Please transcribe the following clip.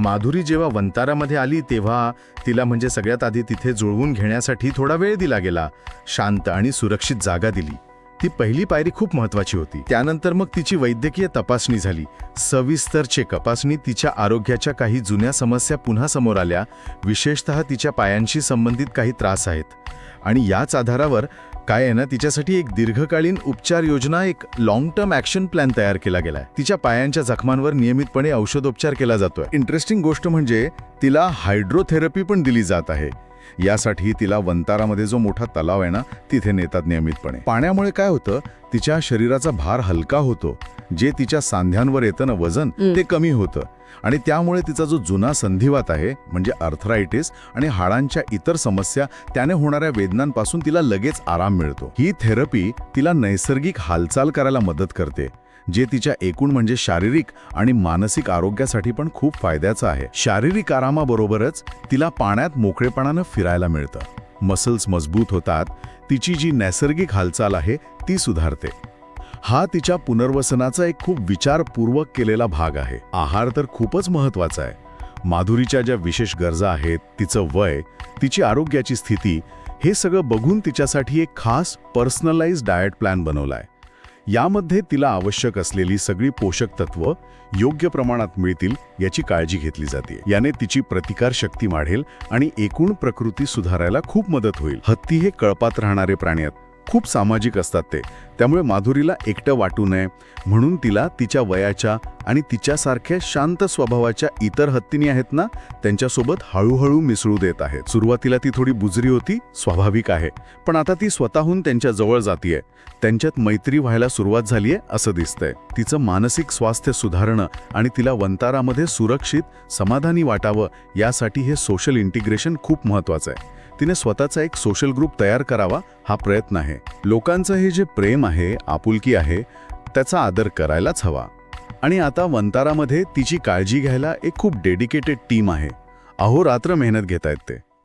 माधुरी जेव्हा वंतारामध्ये आली तेव्हा तिला म्हणजे सगळ्यात आधी तिथे जुळवून घेण्यासाठी थोडा वेळ दिला गेला. शांत आणि सुरक्षित जागा दिली. ती पहिली पायरी खूप महत्वाची होती. त्यानंतर मग तिची वैद्यकीय तपासणी झाली. सविस्तर चेकअपासणी तिच्या आरोग्याच्या काही जुन्या समस्या पुन्हा समोर आल्या. विशेषतः तिच्या पायांशी संबंधित काही त्रास आहेत. आणि याच आधारावर काय आहे ना तिच्यासाठी एक दीर्घकालीन उपचार योजना एक लॉंग टर्म ॲक्शन प्लॅन तयार केला गेलाय. तिच्या पायांच्या जखमांवर नियमितपणे औषधोपचार केला जातोय. इंटरेस्टिंग गोष्ट म्हणजे तिला हायड्रोथेरपी पण दिली जात आहे. यासाठी तिला वंतारामध्ये जो मोठा तलाव आहे ना तिथे नेतात नियमितपणे. पाण्यामुळे काय होतं तिच्या शरीराचा भार हलका होतो. जे तिच्या सांध्यांवर येतं ना वजन ते कमी होतं. आणि त्यामुळे तिचा जो जुना संधिवात आहे म्हणजे अर्थरायटिस आणि हाडांच्या इतर समस्या त्याने होणाऱ्या वेदनांपासून तिला लगेच आराम मिळतो. ही थेरपी तिला नैसर्गिक हालचाल करायला मदत करते जे तिच्या एकूण म्हणजे शारीरिक आणि मानसिक आरोग्यासाठी पण खूप फायद्याचं आहे. शारीरिक आरामाबरोबरच तिला पाण्यात मोकळेपणानं फिरायला मिळतं. मसल्स मजबूत होतात तिची जी नैसर्गिक हालचाल आहे ती सुधारते. हा तिच्या पुनर्वसनाचा एक खूप विचारपूर्वक केलेला भाग आहे. आहार तर खूपच महत्त्वाचा आहे. माधुरीच्या ज्या विशेष गरजा आहेत तिचं वय तिची आरोग्याची स्थिती हे सगळं बघून तिच्यासाठी एक खास पर्सनलाइज डाएट प्लॅन बनवलाय. यामध्ये तिला आवश्यक असलेली सगळी पोषक तत्व योग्य प्रमाणात मिळतील याची काळजी घेतली जाते. याने तिची प्रतिकार शक्ती वाढेल आणि एकूण प्रकृती सुधारायला खूप मदत होईल. हत्ती हे कळपात राहणारे प्राणी आहेत. खूप सामाजिक असतात ते. त्यामुळे माधुरीला एकटं वाटू नये. म्हणून तिला तिच्या वयाच्या आणि तिच्यासारख्या शांत स्वभावाच्या इतर हत्तीनी आहेत ना त्यांच्यासोबत हळूहळू मिसळू देत आहेत सुरुवातीला ती थोडी बुजरी होती स्वाभाविक आहे. पण आता ती स्वतःहून त्यांच्या जवळ जातीये. त्यांच्यात मैत्री व्हायला सुरुवात झालीये असं दिसतंय. तिचं मानसिक स्वास्थ्य सुधारणं आणि तिला वंतारामध्ये सुरक्षित समाधानी वाटावं यासाठी हे सोशल इंटिग्रेशन खूप महत्वाचं आहे. तिने स्वतःचा एक सोशल ग्रुप तयार करावा हा प्रयत्न आहे. लोकांचं हे जे प्रेम आहे आपुलकी आहे त्याचा आदर करायलाच हवा. आणि आता वंतारामध्ये तिची काळजी घ्यायला एक खूप डेडिकेटेड टीम आहे. अहोरात्र मेहनत घेत आहेत ते.